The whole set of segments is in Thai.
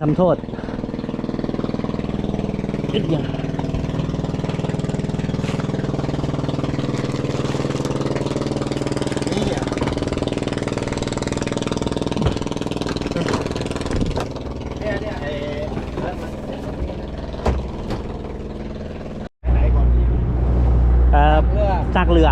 ทำโทษอึดยังเอ่อจากเรือ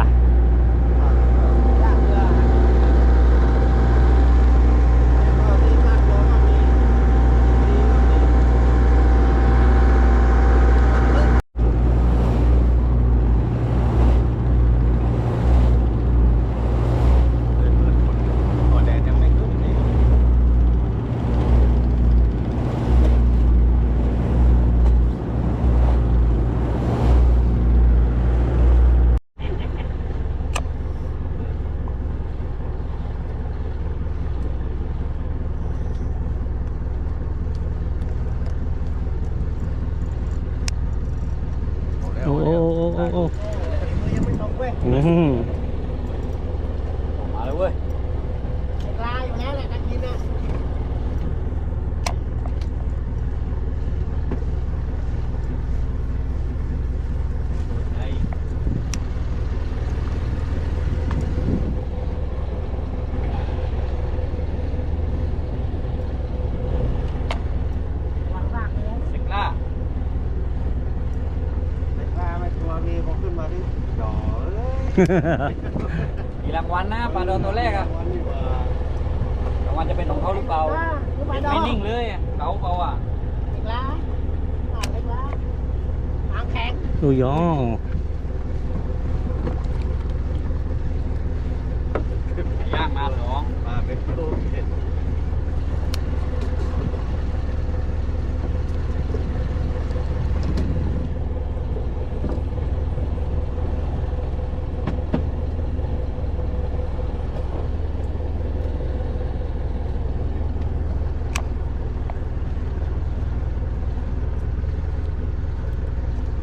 โอ้โอ้โอ้โอ้โอ้อืม มาเลยเว้ย ปลาอยู่แล้วแหละนักกินนะ ไอ้ หวังรากเลย เซ็กล่า ปลาไม่ตัวมีพอขึ้นมาที่ดอ เลยมีรางวัลนะปลาโดนตัวแรกอะวันนี้ว่ารางวัลจะเป็นของเขาหรือเปล่าหรือปลาเป็นดอไม่งนิ่งเลยอะเขาเปล่าอะอีกแล้วอ่านเล็กแล้วหางแข็งดูยองย่างมาเหรอปลาเป็นโลเห็ด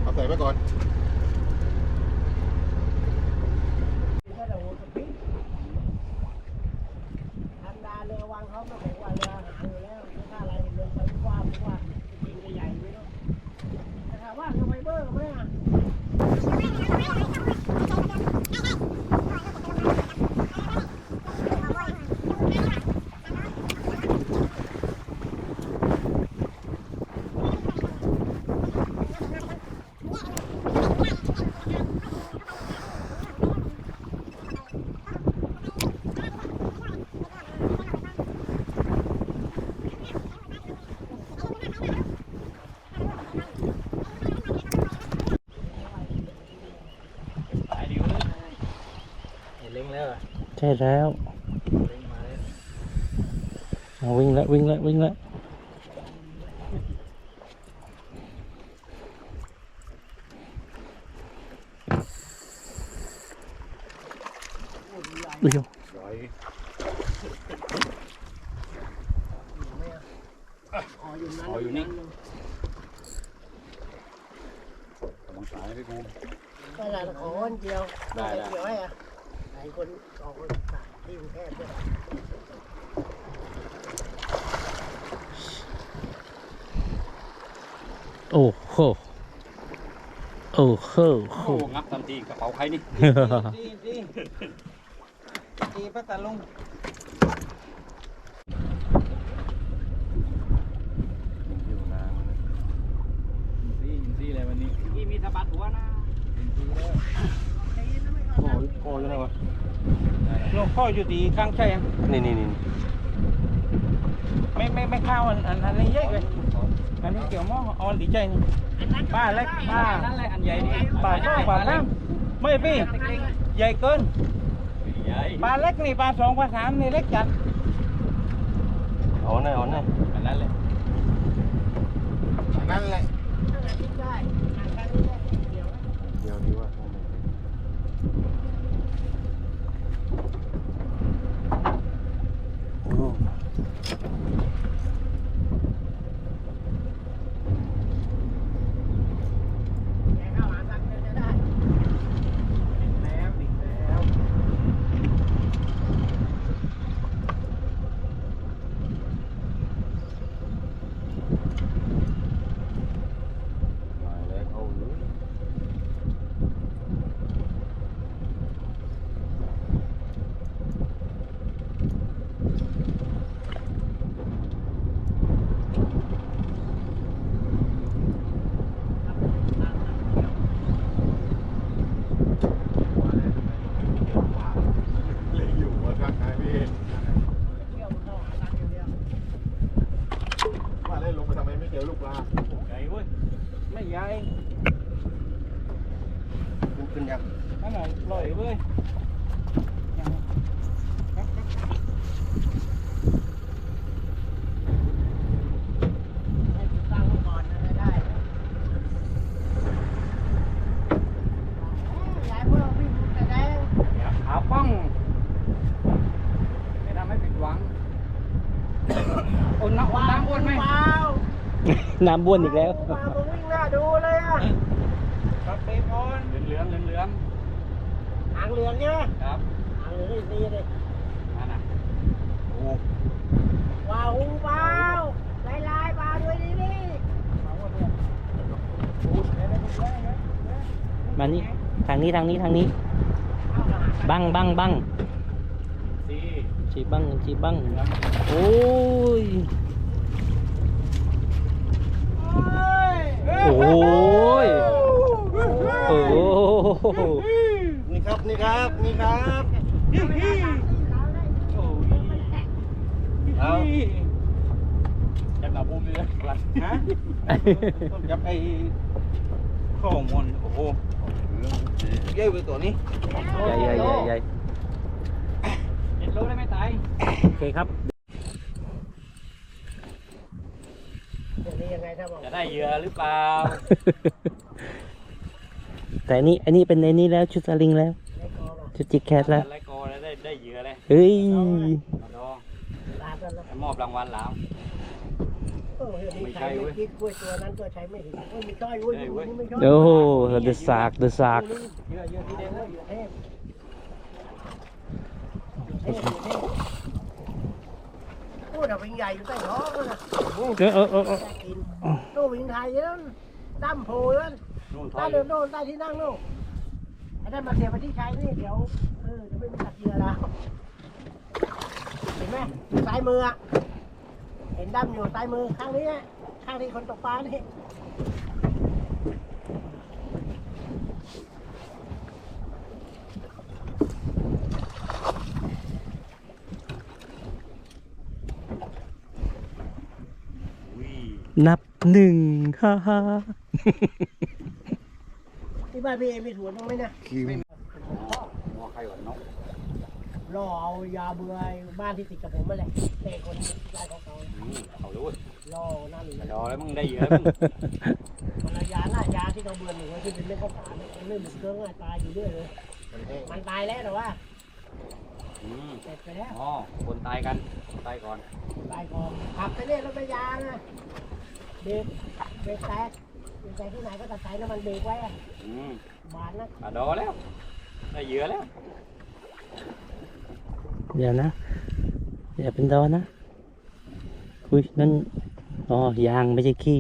เอาใส่ไว้ก่อน ธรรมดาเรือวังเขาก็บอกว่าเรือหางอยู่แล้วถ้าอะไรเรือไปกว้างกว่าจริงๆใหญ่ไม่รู้แต่ถามว่าทำไมเบอร์ไหมอะ สายดิวเลยเห็นเล็งแล้วอะ ใช่แล้วเล็งมาเลยเอาวิ่งแล้ววิ่งแล้ววิ่งแล้วดูยองร้อยอ๋ออยู่นั้นอ๋ออยู่นี่กำลังสายพี่ภูมิก็เลยขอคนเดียวได้ได้ เดียวให้อะหลายคนออกคนที่กรุงเทพด้วยโอ้โห โอ้โหโอ้งับทันทีกระเป๋าใครนี่ตีตีตีพัตตาลุง อยู่นาน ซีอินซีเลยวันนี้นี่มีสะบัดหัวนะ โอ้ยโอ้ยยังไงวะลงข้ ออยู่ตีข้างใช่ยังนี่นี่นี่ไม่ไม่ไม่เข้าอันอันอันนี้เยอะเลยอันนี้เกี่ยวหม้อเอาอันดีใจนี่ป้าเล็กป้านั่นแหละอันใหญ่นี่ปลาช่องปลาน้ำไม่พี่ใหญ่เกินใหญ่ปลาเล็กนี่ปลาสองปลาสามนี่เล็กจัดเอาหน่อยเอาหน่อยอันนั้นเลยนั่นแหละได้ทางการนี้ได้เดียวเดี๋ยวนี้ว่า ขึ้นยัง นั่นน่ะลอยเว้ยยังครับครับ ให้ติดตั้งไว้ก่อนนะได้ยายพวกเราวิ่งแต่แดง อย่าขาป้องไม่ทำให้ผิดหวังโอนน้ำโอนน้ำโอนไหม เปล่า น้ำบ้วนอีกแล้วเปล่ามึงวิ่งหน้าดูเลยอะครับเปย์พรเหลืองเหลืองเหลืองหางเหลืองใช่ไหมๆครับหางเหลืองนี่เลยนั่นน่ะโอ้ว้าวเปล่าลายลายเปล่าด้วยดินี่มานี่ทางนี้ทางนี้ทางนี้ บังบังบังซีจีบังจีบังโอ้ย โอ้ยโอ้โหนี่ครับนี่ครับนี่ครับเอาจับหน้าบูมเลยนฮะต้นจับไอ้ข้อมูลโอ้โหเยอะไปตัวนี้ใหญ่ใหญ่ใหญ่ใหญ่เจ็ดโลได้ไหมตายโอเคครับ เดี๋ยวนี้ยังไงถ้าบอก จะได้เหยื่อหรือเปล่า แต่อันนี้อันนี้เป็นในนี้แล้วชุดสลิงแล้วได้กอมาชุดจิกแคทแล้วไล่กอแล้วได้ได้เหยื่อเลยเฮ้ยมาดองตาตัวละจะมอบรางวัลแล้วเออเดี๋ยวนี้ไม่ใช่ใช้เว้ไม่ยคิดกล้วยตัวนั้นก็ใช้ไม่ถึงโอ้ยไม่ใช่เว้ยใช่เว้ยนี่ไม่ใช่โอ้โหเดอะซากเดอะซากเหยื่อเหยื่อที่เด่นเลยเท พเทพเทพโอ้ดอกวิงใหญ่อยู่ใต้ท้องเลยนะเออเออเออเออได้กินโน่วิงไทยนั่นดั้มโพนั่นนู่นถใต้อยเดินโน่นใต้ที่นั่งโน่นไอ้นั่นมาเสียบไปที่ชายนี่เดี๋ยวเออจะไม่มีตัดเหยื่อแล้วเห็นไหมซ้ายมืออะเห็นดั้มอยู่ซ้ายมือข้างนี้อะข้างที่คนตกปลานี่ นับหนึ่งฮ่าฮ่าที่บ้านพี่เอมีสวนบ้างไหมเนี่ยคิวมอใครก่อนนกรอเอายาเบื่อบ้านที่ติดกับผมมาแหละเตะคนยายของเขาอืมเขารู้รอนั่นเลกระยดอแล้วมึงได้เหยื่อแล้วมึงคนละยาหน้ายาที่เราเบื่อหนูที่เป็นเรื่องข้าวสารเนี่ยมันเรื่องเหมือนเครื่องอะตายอยู่เรื่อยเลยมันตายแล้วแต่ว่าอืมเสร็จไปแล้วอ๋อคนตายกันคนตายก่อนตายก่อนขับไปเนี่ยรถไปยางนะ เบรกเบรกแตกเบรกแตกที่ไหนก็ตัดสายน้ำมันเบรกไว้อะอืมบานนะกระดอแล้วได้เหยื่อแล้วเดี๋ยวนะอย่าเป็นดอนะอุ้ยนั่นอ๋อยางไม่ใช่ขี้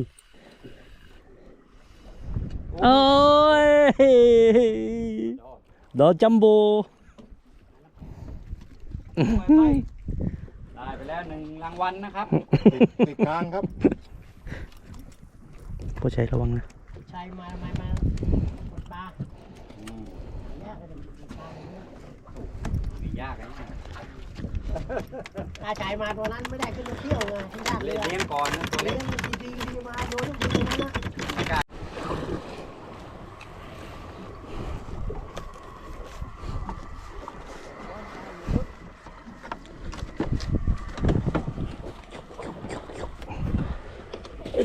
โอ้ยดอดอจัมโบได้ไปแล้วหนึ่งรางวัลนะครับ ติดติดกลางครับ ผู้ใช้ระวังนะ ใช้มามามาหมดปลาอืมเนี่ยก็จะหมดปลาอย่างเงี้ยมียากนะถ้าใช้มาตัวนั้นไม่ได้ขึ้นมาเที่ยวเลยที่ท่าเรืเล่นอเลี้ยงก่อนนะตัวเลี้เล็ยกงดีๆดีมาโดนทุกทีนะไม่กล้า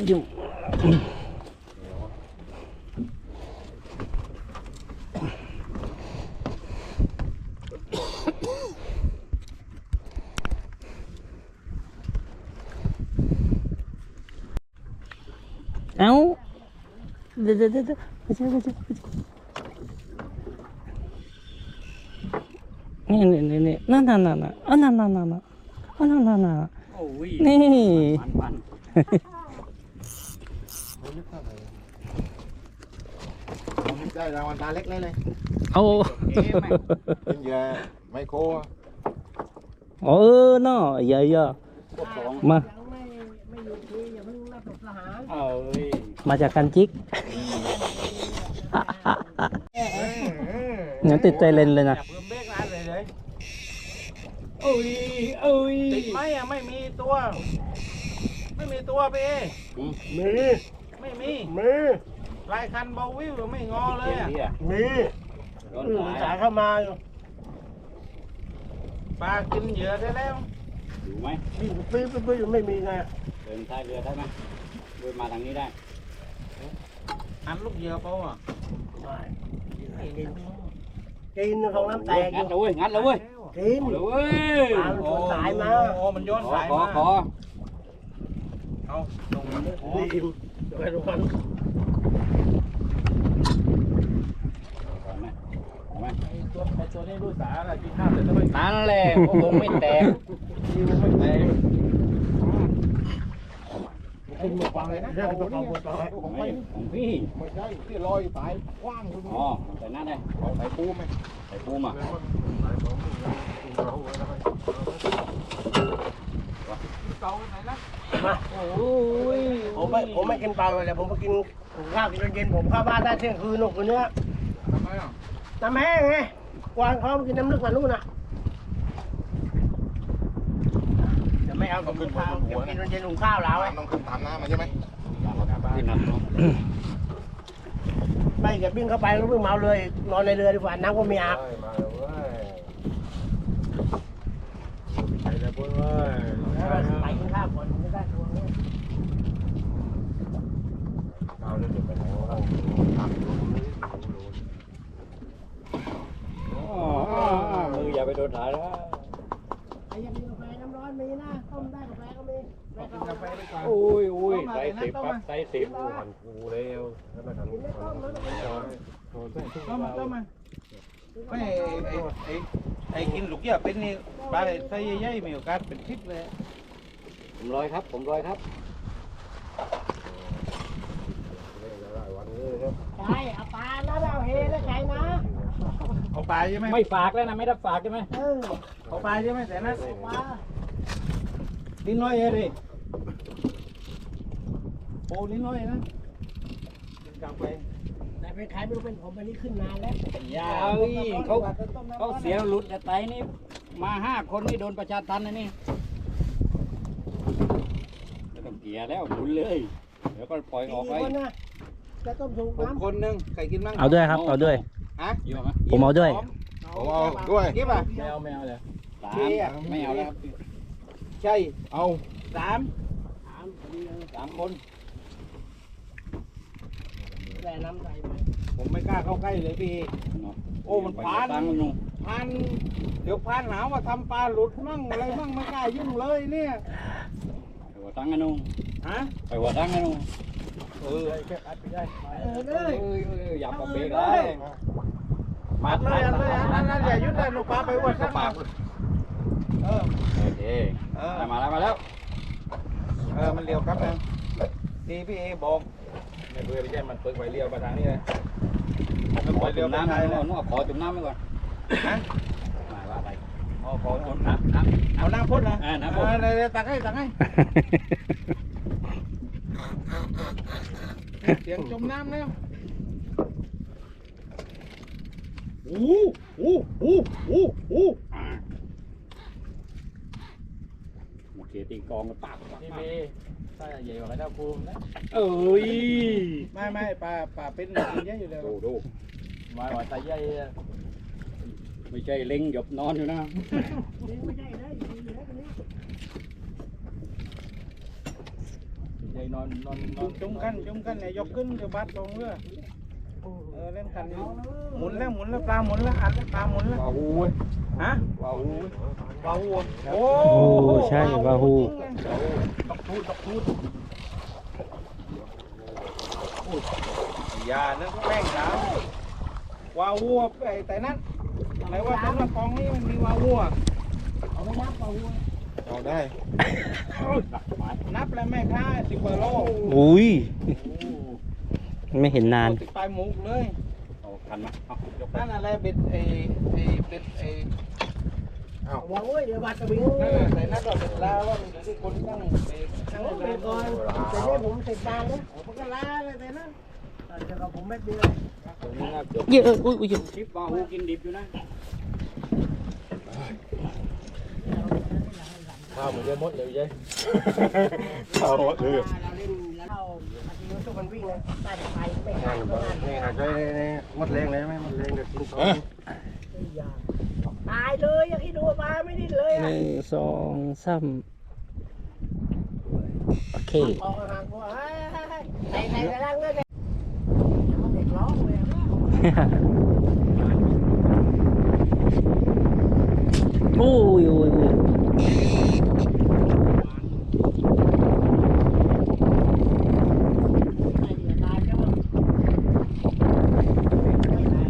อยู่เอ้า เดี๋ยวเดี๋ยวเดี๋ยวเดี๋ยวไม่ใช่ไม่ใช่ไม่ใช่นี่นี่นี่นี่นั่นนั่นนั่นนั่นอะนั่นนั่นนั่นนั่นอะนั่นนั่นนั่นโอ้ยนี่มันมันได้รางวัลตาเล็กเลยเลยเอาเป็นเหยื่อไมโครเออเนาะเยอะเยอะพวกสองมายังไม่ไม่หยุดทีอย่าเพิ่งรับประหารเอ้ยมาจากกันจิก งั้นติดใจเลนเลยนะจับเพิ่มเบรกร้านเลยเลยโอ้ยโอ้ยติดไหมอะไม่มีตัว ไม่มีตัวพี่เอมีไม่มีมีลายคันเบาวิวไม่งอเลยอะมีโดนอืมสายสายเข้ามาอยู่ปลากินเหยื่อได้แล้วอยู่ไหมวิ่งปื้อปื้อปื้อไม่มีไงเดินท้ายเรือได้ไหมเดินมาทางนี้ได้อันลูกเหยื่อเปล่าอะไม่ กินกินของน้ำแตกองัดยู่เลยเว้ยงัดเลยเว้ยกินเอาเลยเว้ยปลามันชนสายมาโอ้มันโย้อนขอสายขอมาขอเอาลงมาดีอิ่มไปทุกคนก่อนไหมเอาไหมไอ้ตัวไอ้ตัวนี้รู้สาอะไรกินข้าวเสร็จแล้วไปนั่นแหละโอ้โหไม่แตกยิงไม่แตก กินหมดฟังเลยนะเรื่องตัวของตัวของพี่ของพี่ไม่ใช่ที่ลอยสายกว้างอ๋อใส่นั่นได้เอาสายปูไหมใส่ปูมาเก่าไหนนะมาผมไม่ผมไม่กินปลาเลยผมมากินข้าวกินเย็นผมข้าวบ้านได้เที่ยงคืนนกคนเนี้ยทำไมอะน้ำแห้งไงกวางเขากินน้ำลึกกว่านู่นนะจะไม่ เอากินข้าวกินเย็นหุงข้าวแล้วไอ้ต้องขึ้นตามน้ำมาใช่ไหมที่นั่นเนาะไปเก็บวิ่งเข้าไปแล้ววิ่งเมาเลยนอนในเรือดีกว่าน้ำก็ไม่อาบมาเลยเว้ยไปแล้วเว้ยไปกินข้าวก่อนไม่ได้ตัวนี้เอาเรื่องเดี๋ยวไปแล้วตักลงเลยอ๋อมืออย่าไปโดนถ่ายนะ ไอ้ยังมีกาแฟน้ำร้อน มีนะต้มได้กาแฟก็มีกินกาแฟดีกว่าอุ้ยอุ้ยใส่สิบครับใส่สิบหันกูแล้วแล้วมาทำกินไม่ต้มแล้วก็ไม่ต้มต้มมาต้มมาไม่ไอ้ไอ้ไอ้กินลูกเหยื่อเป็นนี่ปลาไส้ใหญ่ๆมีโอกาสเป็นทิศเลยผมลอยครับ ผมลอยครับวันนี้ครับใช่เอาปลาแล้วเอาเฮแล้วใจนะเอาปลาใช่ไหมไม่ฝากแล้วนะไม่รับฝากใช่ไหมเออเอาปลาใช่ไหมแต่นั้นปลา ลิ้นน้อยเอ้ดิโอ้ลิ้นน้อยนะกินกาแฟแต่เป็นใครไม่รู้เป็นผมอันนี้ขึ้นนานแล้วยาวเขาเขาเสียหลุดแต่ไตนี่มาห้าคนนี่โดนประชาทันนะนี่ไม่ต้องเกียร์แล้วหมุนเลย เดี๋ยวก็ปล่อยออกไปกี่คนนะจะต้มสุกผมน้ำคนหนึ่งใครกินบ้างเอาด้วยครับ เอาด้วย ฮะอยู่ไหมผมเอาด้วย ผมเอาด้วย กิ๊บอะไม่เอาไม่เอาเลยสามไม่เอาแล้วครับ ใช่เอาสามถามพอดีเลยสามคนแร่น้ำใส่ไปผมไม่กล้าเข้าใกล้เลยพี่ โอ้มันไปพานตั้งมันนู่นพันเดี๋ยวพันหาว่าทำปลาหลุดมั่งอะไรมั่งไม่กล้ายุ่งเลยเนี่ยไปหัวตั้งกันนู่นฮะไปหัวตั้งกันนู่นเออเออเลเอ้ยยเอ้ยเอ้ยอย่าปะเบรกเลยปัดเลยอันเลยอันนั้นอย่ายุ่งเลยลูกปลาไปวัดปลา เออ โอเคเออ มาแล้วมาแล้วเออ มันเลี้ยวครับนะดีพี่เอบอกในเรือไม่ใช่มันเปิดไฟเลี้ยวมาทางนี้เลยขอจุ่มน้ำไปก่อนนู่นขอจุ่มน้ำไปก่อนฮะมาว่าไปอ๋อขอจุ่มน้ำน้ำ เอาน้ำพ่นนะอ่าน้ำพ่น เออเดี๋ยวๆตักให้ตักให้ เสียงจมน้ำแล้วโอ้โหโอ้ โหโอ้โหอ่าโอเคตีกองกันปากนี่พี่ถ้าใหญ่กว่าไอ้ดาวภูมินะเอ้ยไม่ไม่ปลาปลาเป็นมันเยอะอยู่แล้วดูดูมาว่าตาใหญ่ไม่ใช่เล็งหยบนอนอยู่นะนี่ไม่ใช่เลยอยู่แล้วคนนี้ใหญ่นอนนอนนอนจุ้มกันจุ้มกันเนี่ยยกขึ้นเดี๋ยวบัดลงเรือ เออเล่นกันอยู่หมุนแล้วหมุนแล้วปลาหมุนแล้วอัดแล้วปลาหมุนแล้ว ว้าวฮะ ว้าววาวูโอ้โอ้ใช่วาฮูตกทูดตกทูดอย่านึกแป้งแล้ววาวูไอ้แต่นั้นไหนว่าแต่ละกองนี้มันมีวาวูอะเอาไม่นับเอาหัวเอาได้นับแล้วแม่ค้าสิบกว่าโลอุ้ย ไม่เห็นนาน ติดปลายหมูกเลยเอาคันมาเอายกนั่นอะไรเบ็ดไอ้ไอ้เบ็ดไอ้วางไว้เดี๋ยวบาดกระบิงนั่นน่ะแต่นั่นก็เบ็ดลาว่ามันอยู่ที่คนตั้งเบ็ดตั้งเอาไปเบ็ดก่อนแต่เนี่ยผมติดตามนะผมก็ลาเลยแต่นั่นแต่กับผมไม่เดียวเยอะอุ้ยอุ้ยคลิปว้าวกินดิบอยู่นะข้าวเหมือนจะมดเลยยัยข้าวหมดเลย เราเล่นแล้วเข้ามาทีรู้สึกมันวิ่งเลยใต้ไฟไม่งาห่านงบ้าก็นั่นนี่หายใจในหมดแรงเลยไหมหมดแรงเดี๋ยวกินสองตายเลยอย่างที่ดูมาไม่ดิ้นเลยหอะนึ่งสองสามโอเค ออกห่างๆกูเฮ้ยใส่ใส่ในร่างเลยเนี่ยมันเด็กร้องเลยอะโอ้ยโอ้ยโอ้ย ไอ้เหี้ยตายแล้วอะไม่ตาย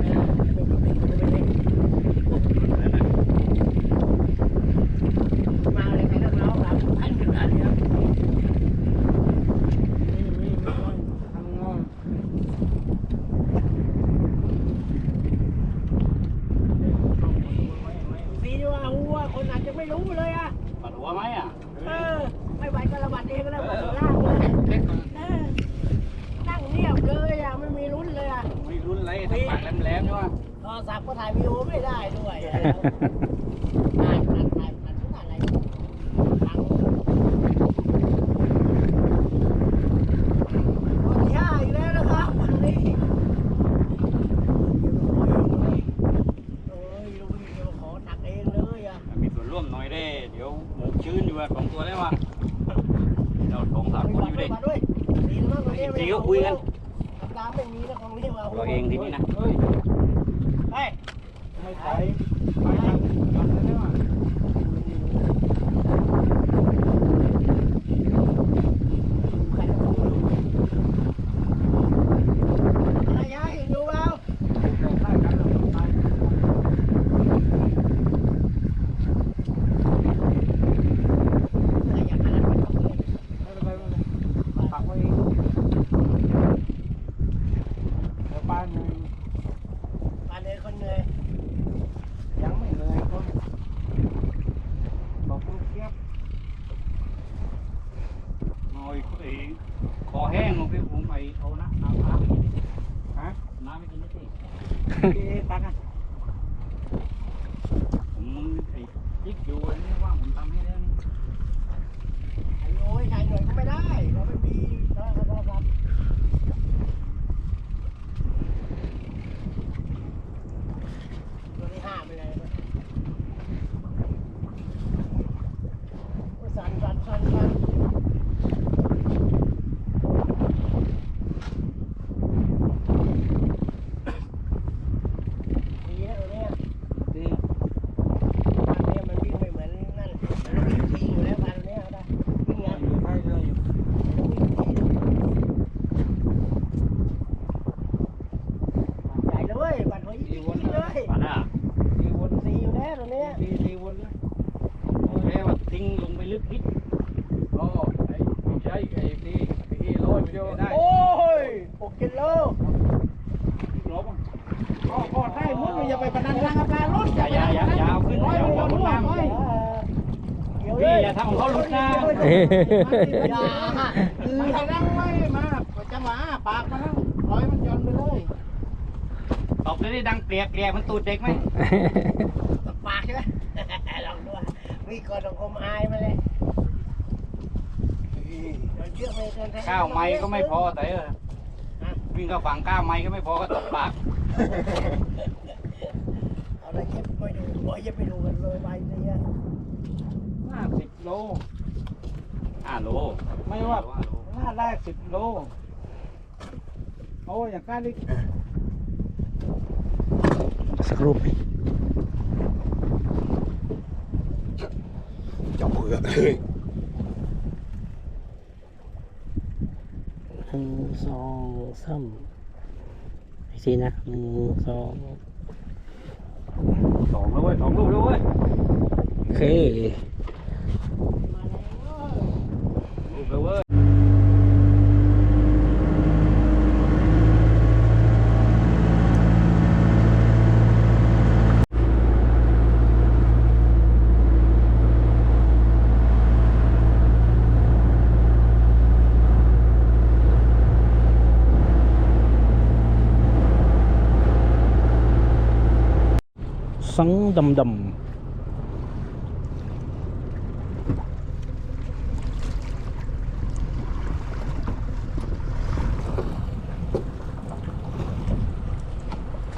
เออไม่เป็นไรไม่เป็นไรมาเลยใครนักร้องครับอันเป็นอันเดียว ดีดีว่าหัวคนอาจจะไม่รู้เลยอะ ปัดหัวไหมอะ เออ ไม่ไหวก็ระบาดเองก็ได้หมดล่างเลยเออนั่งเงียบเลยอะ ไม่มีลุ้นเลยอะ ไม่รุนไรถ้า ปากแหลมๆใช่ไหม โทรศัพท์ก็ถ่ายวีดีโอไม่ได้ด้วย อย่ามันจะนั่งไว้มาจังหวะปากมันนั่งปล่อยมันย้อนไปเลยตบเลยได้ดังเกลียกเกลียกมันตูดเด็กไหมตบปากใช่ไหมลองดูวิ่งก่อนของคมอายมาเลยเดินเชือกเลยเดินแทงข้าวไม้ก็ไม่พอแต่เออวิ่งเข้าฝั่งก้าวไม้ก็ไม่พอก็ตบปากเอาอะไรเย็บไปดูโอ้ยเย็บไปดูกันเลยไปเลยห้าสิบโล ห้าโลไม่ว่าห้าโลหน้าได้สิบโลโอ้อย่างก้าดิสักรูปไหมจับเผือกเลยหนึ่งสองสามอีกทีนะหนึ่งสองสองแล้วเว้ยสองลูกแล้วเว้ยโอเค สังดำดำ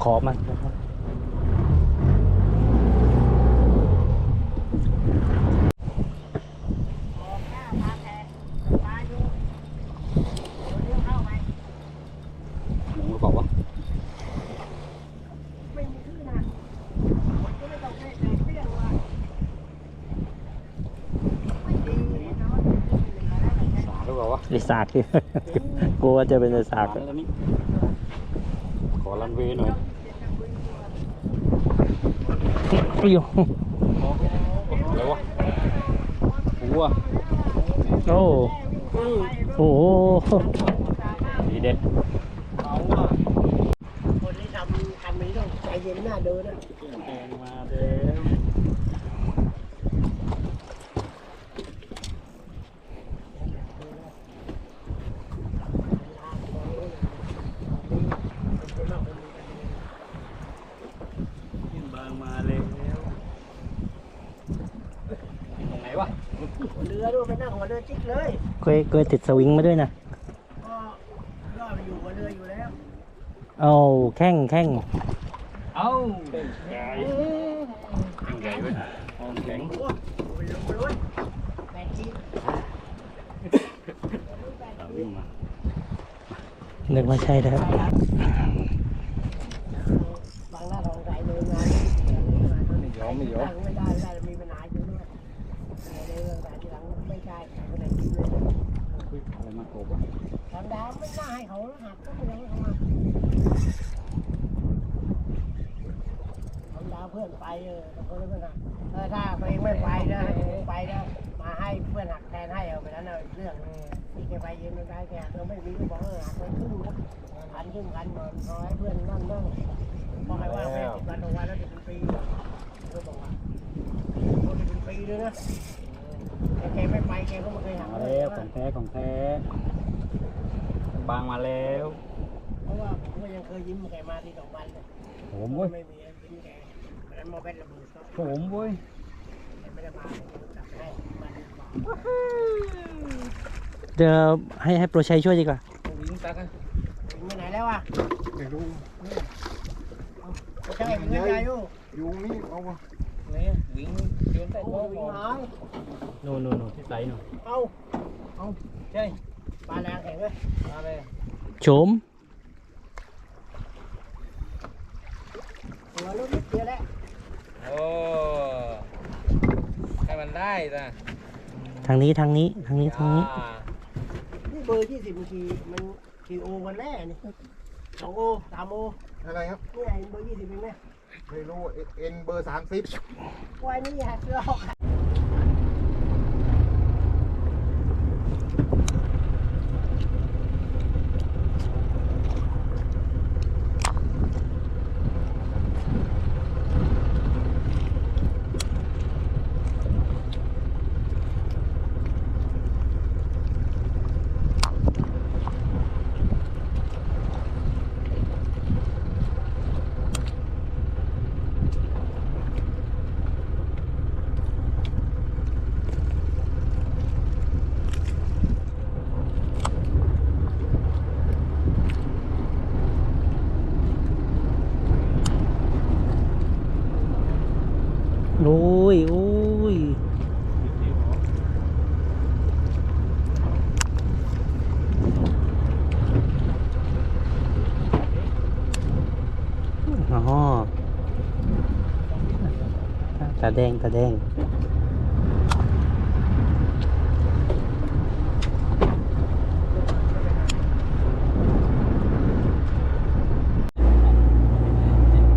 ขอมัน ไอสากกลัวจะเป็นไอสากสาแล้วนี่ขอรันเวย์หน่อยอุ้ยอะไรวะหัวโอ้โอ้โหดีเด็ดคนที่ทำทำนี้ต้องใจเย็นหน้าเดินนะ แดงมาเด้อ ขึ้นบางมาแล้วตรงไหนวะ หัวเรือด้วยไปนั่งหัวเรือจิ๊กเลย เคยเคยติดสวิงมาด้วยนะก็รอดไปอยู่หัวเรืออยู่แล้วเอาแข้งแข้งเอ้าใหญ่ใหญ่เว้ยห้องแข็งโอ้ไปลงไปเลยแปดจีเอาวิ่งมานึกว่าใช่แล้ว บางหน้าทองใจเลยงาน ไม่ยอมไม่ยอม ไม่ได้ไม่ได้มีปัญหาอยู่ด้วยในเรื่องการที่หลังไม่ได้ไม่ได้กินเลย คุย อะไรมาโกบวะทำดาวไม่น่าให้เขาหักก็ไม่ยังเขามาทำดาวเพื่อนไปเออตะโกนเพื่อนหักเออถ้าไปไม่ไปนะไปนะมาให้เพื่อนหักแทนให้เอาไปนั้นเอาเรื่องที่แกไปยืนไม่ได้แกเธอไม่มีก็บอกเออหักไปครึ่งนะพันครึ่งพันหมดพอให้เพื่อนนั่งนั่งพอให้ว่าแม่ติดวันตรงวันแล้วติดเป็นปีก็บอกว่าโดนเป็นปีเลยนะ แต่แกไม่ไปแกก็ไม่เคยหักมาเลแล้วยของแท้ของแท้ บางมาแล้วเพราะว่าผมก็ยังเคยยิ้มแกมาที่สองวันเลยผมเว้ยไม่มียิ้มแกวันนั้นมาเป็นระเบิดก็ผมเว้ยไม่ได้มาจับให้มันเดี๋ยวให้ให้โปรชัยช่วยดีกว่าวิ่งตักอะถึงไปไหนแล้วอะไม่รู้ใช่เป็นไงอยู่อยู่นี่เอาวะ นี่วิ่งเดินใต้โอ้โต๊ะวิ่งหายโน่นโน่นโน่นที่ใส่หน่อยเอาใช่ปลาแรงแข็งเลยอะไรโฉมหัวรถนิดเดียวแล้วโอ้ให้มันได้นะทางนี้ทางนี้ทางนี้ทางนี้ อ่านี่เบอร์ยี่สิบมันกี่มันกี่โอวันแรกนี่ สองโอสามโออะไรครับ นี่ไงเบอร์ยี่สิบเองเนี่ยไม่รู้เอ็นเบอร์สามสิบวายนี่หักลอก โอ้ ยโอ้ยอ๋อตาแดงตาแดง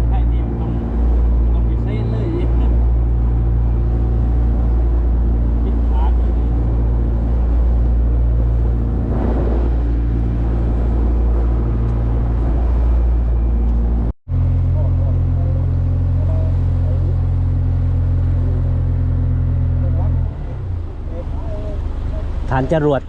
ไอ้นี่มันต้องต้องพิเศษเลยคิดขาดเลย ฐาน จรวด